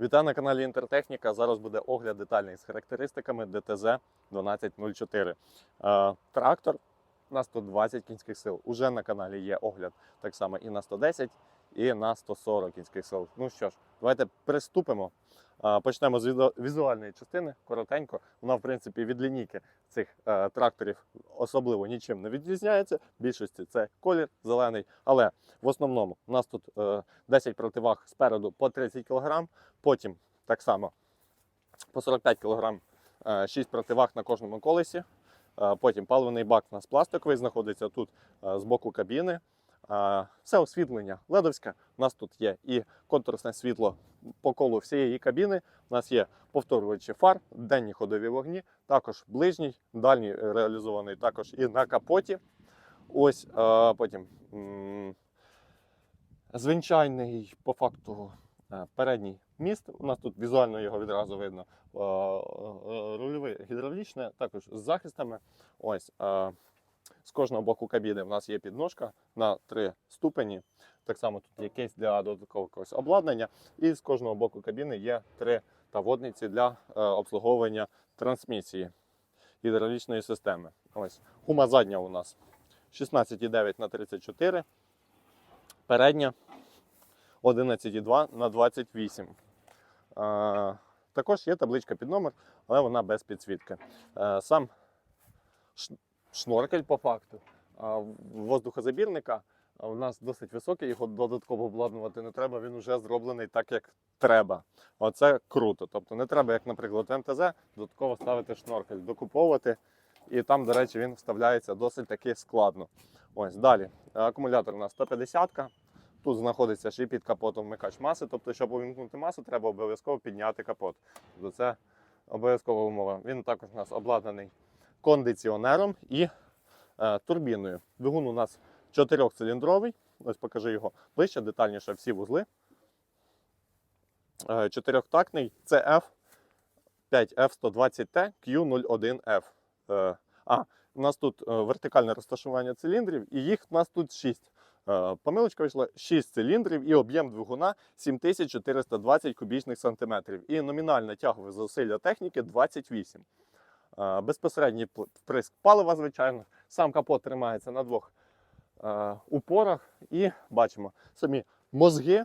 Вітаю на каналі Інтертехніка. Зараз буде огляд детальний з характеристиками ДТЗ 1204. Е, Трактор на 120 кінських сил. Уже на каналі є огляд так само і на 110, і на 140 кінських сил. Ну що ж, давайте приступимо. Е, Почнемо з візуальної частини. Коротенько. Вона, в принципі, від лінійки цих е, тракторів особливо нічим не відрізняється. В більшості це колір зелений. Але в основному у нас тут е, 10 противаг спереду по 30 кг, потім так само по 45 кг 6 противаг на кожному колесі. Е, Потім паливний бак у нас пластиковий, знаходиться тут е, з боку кабіни. Все освітлення ледовське. У нас тут є і контурсне світло по колу всієї кабіни. У нас є повторювачі фар, денні ходові вогні, також ближній, дальній е, реалізований також і на капоті. Ось потім звичайний по факту е, передній міст. У нас тут візуально його відразу видно. Е, Рульове гідравлічне, також з захистами. Ось з кожного боку кабіни в нас є підножка на три ступені. Так само тут є кейс для додаткового обладнання. І з кожного боку кабіни є три таводниці для е, обслуговування трансмісії гідравлічної системи. Ось гума задня у нас 16,9 на 34. Передня 11,2 на 28. Е, також є табличка під номер, але вона без підсвітки. Е, сам шноркель по факту воздухозабірника у нас досить високий, його додатково обладнувати не треба, він вже зроблений так, як треба. Оце круто. Тобто не треба, як, наприклад, в МТЗ, додатково ставити шноркель, докуповувати. І там, до речі, він вставляється досить таки складно. Ось далі. Акумулятор у нас 150 Тут знаходиться ще під капотом вмикач маси. Тобто, щоб увімкнути масу, треба обов'язково підняти капот. Тобто це обов'язкова умова. Він також у нас обладнаний кондиціонером і е, турбіною. Двигун у нас чотирьохциліндровий. Ось покажи його ближче, детальніше всі вузли. Е, чотирьохтактний CF 5F120T Q01F. Е, а, у нас тут е, вертикальне розташування циліндрів, і їх у нас тут 6. Е, Помилочка вийшла 6 циліндрів і об'єм двигуна 7420 кубічних сантиметрів. І номінальне тягове зусилля техніки 28. Безпосередній вприск палива, звичайно. Сам капот тримається на двох упорах. І бачимо самі мозги.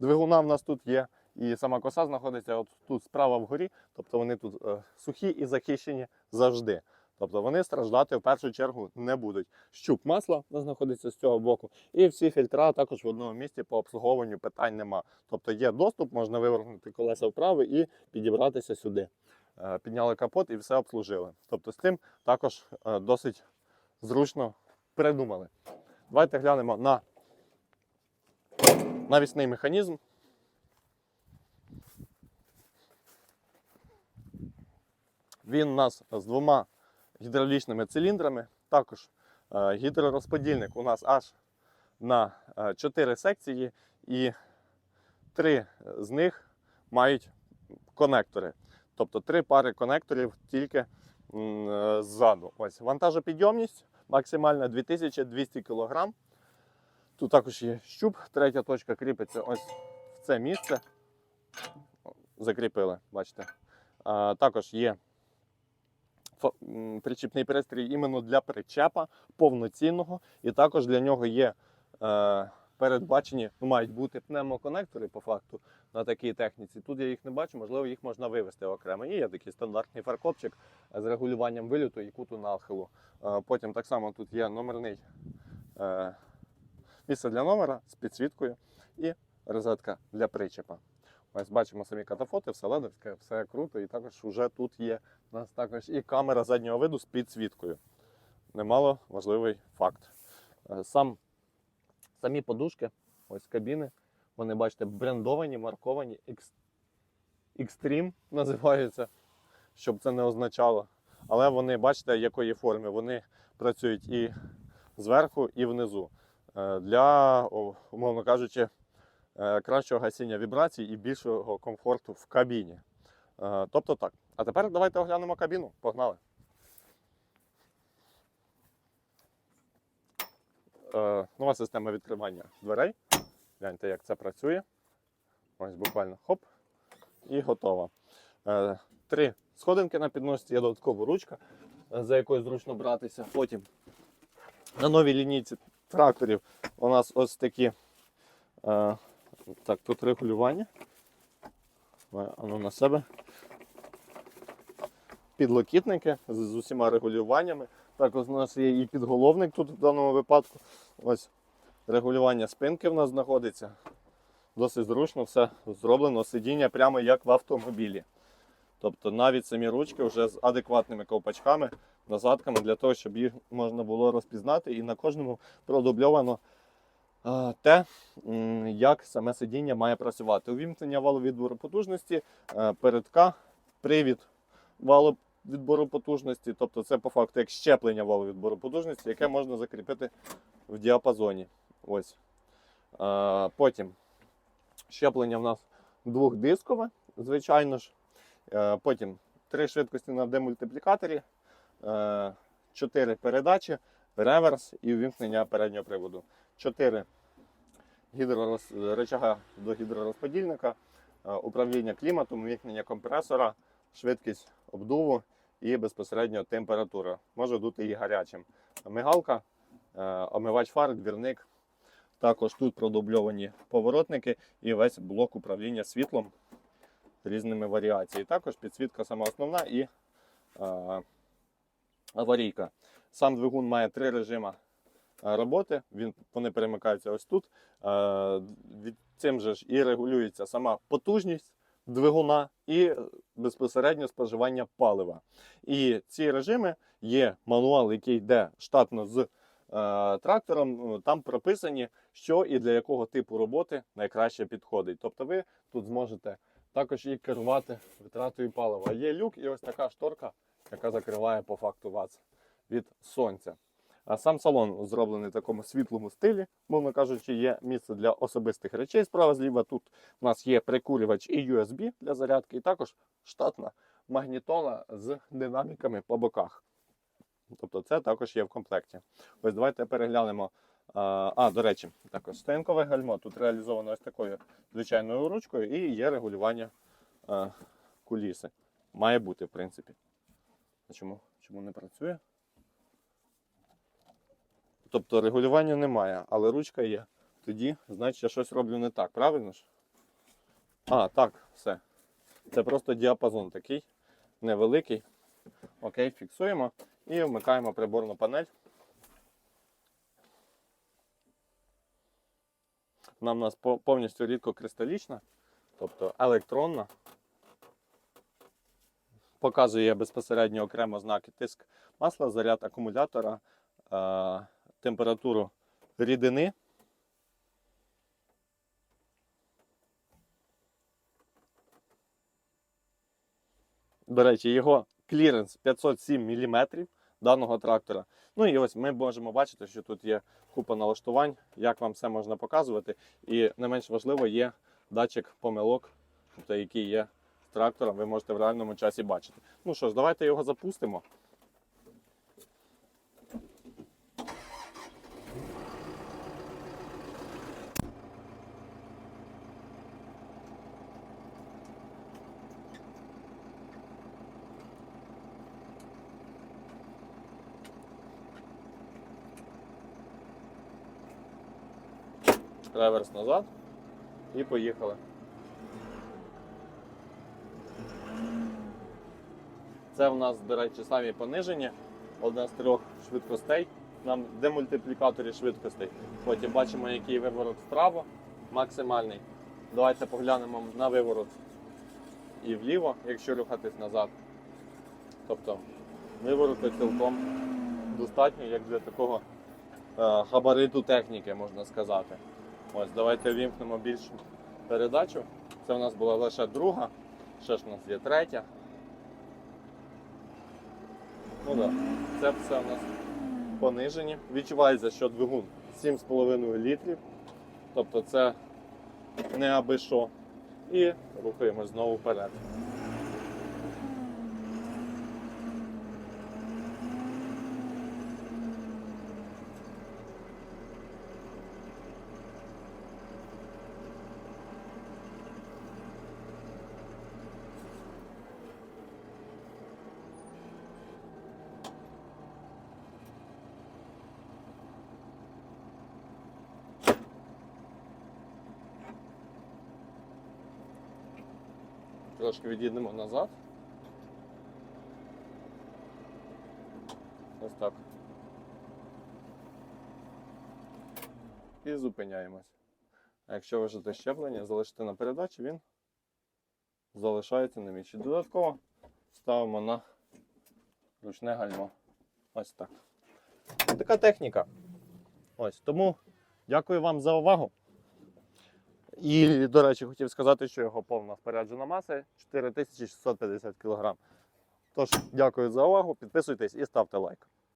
Двигуна в нас тут є. І сама коса знаходиться от тут справа вгорі, тобто вони тут е, сухі і захищені завжди. Тобто вони страждати в першу чергу не будуть. Щуп масла знаходиться з цього боку, і всі фільтра також в одному місці по обслуговуванню питань нема. Тобто є доступ, можна вивернути колеса вправо і підібратися сюди. Е, Підняли капот і все обслужили. Тобто з тим також е, досить зручно придумали. Давайте глянемо на навісний механізм. Він у нас з двома гідравлічними циліндрами. Також е, гідророзподільник у нас аж на 4 секції, і 3 з них мають конектори. Тобто три пари конекторів тільки е, ззаду. Ось вантажопідйомність максимальна 2200 кг. Тут також є щуп, третя точка кріпиться ось в це місце. Закріпили, бачите. А, також є причіпний пристрій іменно для причепа повноцінного, і також для нього є е, передбачені, ну, мають бути пневмоконектори по факту на такій техніці. Тут я їх не бачу, можливо, їх можна вивести окремо. І є такий стандартний фаркопчик з регулюванням вильоту і куту нахилу. Е, потім так само тут є номерний е, місце для номера з підсвіткою і розетка для причепа. Ось бачимо самі катафоти, все ледовське, все круто. І також вже тут є у нас також і камера заднього виду з підсвіткою. Немало важливий факт. Е, Сам, самі подушки, ось кабіни, вони, бачите, брендовані, марковані, екс- Extreme називаються, щоб це не означало. Але вони, бачите, якої форми. Вони працюють і зверху, і внизу. Е, Для, умовно кажучи, е, кращого гасіння вібрацій і більшого комфорту в кабіні. Е, Тобто так. А тепер давайте оглянемо кабіну. Погнали. Нова система відкривання дверей. Гляньте, як це працює. Ось буквально хоп. І готова. Е, Три сходинки на підносці, є додаткова ручка, е, за якою зручно братися. Потім на новій лінійці тракторів у нас ось такі. е, Так, тут регулювання. Ану на себе. Підлокітники з усіма регулюваннями. Також у нас є і підголовник тут в даному випадку. Ось регулювання спинки в нас знаходиться. Досить зручно все зроблено. Сидіння прямо як в автомобілі. Тобто навіть самі ручки вже з адекватними ковпачками, назадками для того, щоб їх можна було розпізнати. І на кожному продубльовано те, як саме сидіння має працювати. Увімкнення валу відбору потужності, е, передка, привід валу відбору потужності. Тобто це по факту як щеплення валу відбору потужності, яке можна закріпити в діапазоні. Ось. Е, Потім щеплення в нас двохдискове, звичайно ж. Е, Потім три швидкості на демультиплікаторі, е, чотири передачі, реверс і увімкнення переднього приводу. Чотири гідророз... рычага до гідророзподільника, е, управління кліматом, увімкнення компресора, швидкість обдуву і безпосередньо температура. Може дути і гарячим. Мигалка, е, омивач фар, двірник. Також тут продубльовані поворотники і весь блок управління світлом різними варіаціями. Також підсвітка сама основна і е, аварійка. Сам двигун має три режими роботи. Він, вони перемикаються ось тут. Е, від цим же ж і регулюється сама потужність двигуна і безпосередньо споживання палива. І ці режими є мануал, який йде штатно з трактором. Ну, Там прописані, що і для якого типу роботи найкраще підходить. Тобто ви тут зможете також і керувати витратою палива. Є люк і ось така шторка, яка закриває по факту вас від сонця. А сам салон зроблений в такому світлому стилі, мовно кажучи, є місце для особистих речей справа зліва. Тут у нас є прикурювач і USB для зарядки, і також штатна магнітола з динаміками по боках. Тобто це також є в комплекті. Ось давайте переглянемо. А, а, до речі, також стоянкове гальмо. Тут реалізовано ось такою звичайною ручкою і є регулювання куліси. Має бути, в принципі. А чому, чому не працює? Тобто регулювання немає, але ручка є. Тоді, значить, я щось роблю не так, правильно ж? А, так, все. Це просто діапазон такий невеликий. Окей, фіксуємо і вмикаємо приборну панель. Вона в нас по- повністю рідкокристалічна, тобто електронна. Показує безпосередньо окремо знаки тиск масла, заряд акумулятора, е, температуру рідини. До речі, його кліренс 507 мм даного трактора. Ну і ось ми можемо бачити, що тут є купа налаштувань, як вам все можна показувати. І не менш важливо є датчик помилок, тобто який є трактором, ви можете в реальному часі бачити. Ну що ж, давайте його запустимо. Реверс назад і поїхали. Це в нас, до речі, самі понижені. Одна з трьох швидкостей. Нам демультиплікаторі швидкостей. Потім бачимо, який виворот вправо, максимальний. Давайте поглянемо на виворот і вліво, якщо рухатись назад. Тобто вивороту цілком достатньо, як для такого е, габариту техніки, можна сказати. Ось, давайте вімкнемо більшу передачу. Це у нас була лише друга, ще ж у нас є третя. Ну да. Це все у нас понижені. Відчувається, що двигун 7,5 літрів. Тобто це не аби що. І рухаємось знову вперед. Трошки від'їдемо назад. Ось так. І зупиняємось. А якщо вижити щеплення, залишити на передачі, він залишається на місці. Додатково ставимо на ручне гальмо. Ось так. Така техніка. Ось тому дякую вам за увагу. І, до речі, хотів сказати, що його повна споряджена маса 4650 кг. Тож, дякую за увагу, підписуйтесь і ставте лайк.